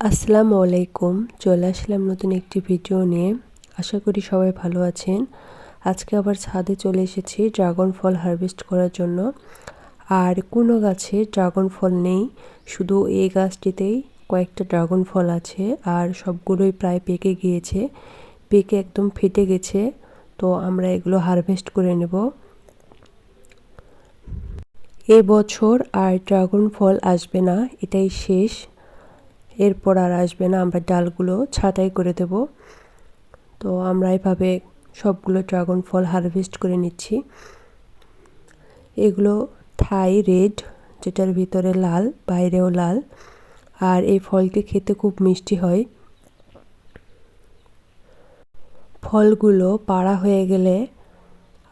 আসসালামু আলাইকুম। চলে আসলাম নতুন একটি ভিডিও নিয়ে। আশা করি সবাই ভালো আছেন। আজকে আবার ছাদে চলে এসেছি ড্রাগন ফল হারভেস্ট করার জন্য। আর কোনো গাছে ড্রাগন ফল নেই। শুধু এই গাছটিতেই কয়েকটা ড্রাগন ফল আছে আর সবগুলোই প্রায় পেকে গিয়েছে। পেকে একদম ফেটে গেছে। তো আমরা এগুলো হারভেস্ট করে নেব। এবছর আর ড্রাগন ফল আসবে না। এটাই শেষ। এরপর আর আসবে না, আমরা ডালগুলো ছাঁটাই করে দেব। তো আমরা এভাবে সবগুলো ড্রাগন ফল হারভেস্ট করে নিচ্ছি। এগুলো থাই রেড, যেটার ভিতরে লাল, বাইরেও লাল। আর এই ফলটি খেতে খুব মিষ্টি হয়। ফলগুলো পাড়া হয়ে গেলে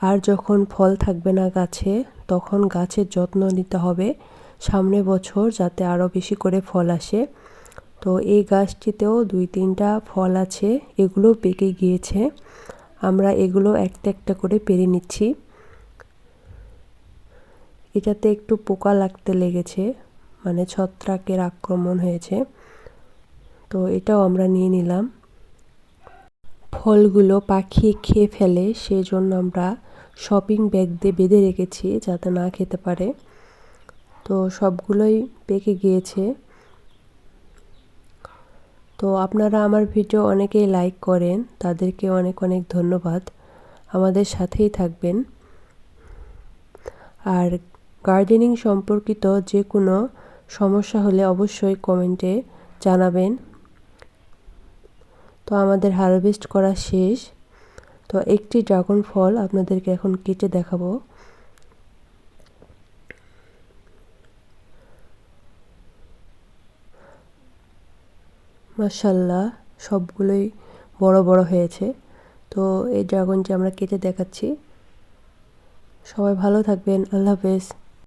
আর যখন ফল থাকবে না গাছে, তখন গাছের যত্ন নিতে হবে সামনে বছর যাতে আরও বেশি করে ফল আসে। তো এই গাছটিতেও দুই তিনটা ফল আছে, এগুলো পেকে গিয়েছে। আমরা এগুলো একটা একটা করে পেরে নিচ্ছি। এটাতে একটু পোকা লাগতে লেগেছে মানে ছত্রাকের আক্রমণ হয়েছে। তো এটাও আমরা নিয়ে নিলাম। ফলগুলো পাখি খেয়ে ফেলে সেই জন্য আমরা শপিং ব্যাগ দিয়ে বেঁধে রেখেছি যাতে না খেতে পারে। তো সবগুলোই পেকে গিয়েছে। তো আপনারা আমার ভিডিও অনেকেই লাইক করেন, তাদেরকে অনেক অনেক ধন্যবাদ। আমাদের সাথেই থাকবেন। আর গার্ডেনিং সম্পর্কিত যে কোনো সমস্যা হলে অবশ্যই কমেন্টে জানাবেন। তো আমাদের হারভেস্ট করা শেষ। তো একটি ড্রাগন ফল আপনাদেরকে এখন কেটে দেখাবো। মাসাল্লাহ সবগুলোই বড় বড় হয়েছে। তো এই ড্রাগনটি আমরা কেটে দেখাচ্ছি। সবাই ভালো থাকবেন, আল্লাহ হাফেজ।